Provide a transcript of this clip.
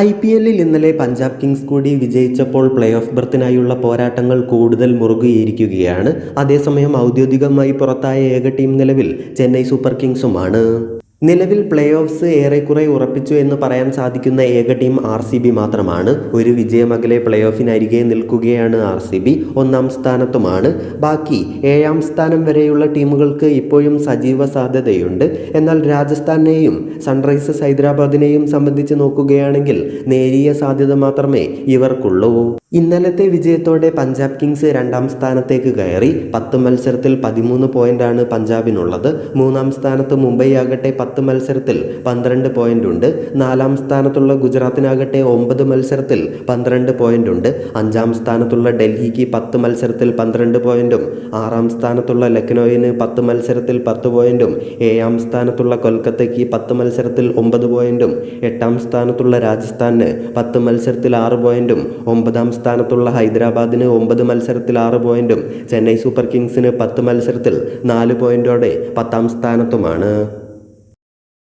I P എല്ലിൽ ഇന്നലെ Punjab Kings കൂടി വിജയിച്ചപ്പോൾ പ്ലേ ഓഫ് ബർത്തിനായുള്ള പോരാട്ടങ്ങൾ കൂടുതൽ മുറുകിയിരിക്കുകയാണ്. അതേസമയം ഔദ്യോഗികമായി പുറത്തായ ഏക ടീം നിലവിൽ ചെന്നൈ സൂപ്പർ കിങ്സുമാണ്. നിലവിൽ പ്ലേ ഓഫ്സ് ഏറെക്കുറെ ഉറപ്പിച്ചു എന്ന് പറയാൻ സാധിക്കുന്ന ഏക ടീം ആർ സി ബി മാത്രമാണ്. ഒരു വിജയമകലെ പ്ലേ ഓഫിനരികെ നിൽക്കുകയാണ് ആർ സി ബി. ഒന്നാം സ്ഥാനത്തുമാണ്. ബാക്കി ഏഴാം സ്ഥാനം വരെയുള്ള ടീമുകൾക്ക് ഇപ്പോഴും സജീവ സാധ്യതയുണ്ട്. എന്നാൽ രാജസ്ഥാനെയും സൺറൈസേഴ്സ് ഹൈദരാബാദിനെയും സംബന്ധിച്ച് നോക്കുകയാണെങ്കിൽ നേരിയ സാധ്യത മാത്രമേ ഇവർക്കുള്ളൂ. ഇന്നലത്തെ വിജയത്തോടെ പഞ്ചാബ് കിങ്സ് രണ്ടാം സ്ഥാനത്തേക്ക് കയറി പത്ത് മത്സരത്തിൽ പതിമൂന്ന് പോയിന്റാണ് പഞ്ചാബിനുള്ളത്. മൂന്നാം സ്ഥാനത്ത് മുംബൈ ആകട്ടെ പത്ത് മത്സരത്തിൽ പന്ത്രണ്ട് പോയിന്റ് ഉണ്ട് നാലാം സ്ഥാനത്തുള്ള ഗുജറാത്തിനാകട്ടെ ഒമ്പത് മത്സരത്തിൽ പന്ത്രണ്ട് പോയിന്റ് ഉണ്ട് അഞ്ചാം സ്ഥാനത്തുള്ള ഡൽഹിക്ക് പത്ത് മത്സരത്തിൽ പന്ത്രണ്ട് പോയിന്റും ആറാം സ്ഥാനത്തുള്ള ലക്നൌവിന് പത്ത് മത്സരത്തിൽ പത്ത് പോയിന്റും ഏഴാം സ്ഥാനത്തുള്ള കൊൽക്കത്തയ്ക്ക് പത്ത് മത്സരത്തിൽ ഒമ്പത് പോയിന്റും എട്ടാം സ്ഥാനത്തുള്ള രാജസ്ഥാന് പത്ത് മത്സരത്തിൽ ആറ് പോയിന്റും ഒമ്പതാം സ്ഥാനത്തുള്ള ഹൈദരാബാദിന് ഒമ്പത് മത്സരത്തിൽ ആറ് പോയിന്റും ചെന്നൈ സൂപ്പർ കിങ്സിന് പത്ത് മത്സരത്തിൽ നാല് പോയിന്റോടെ പത്താം സ്ഥാനത്തുമാണ്.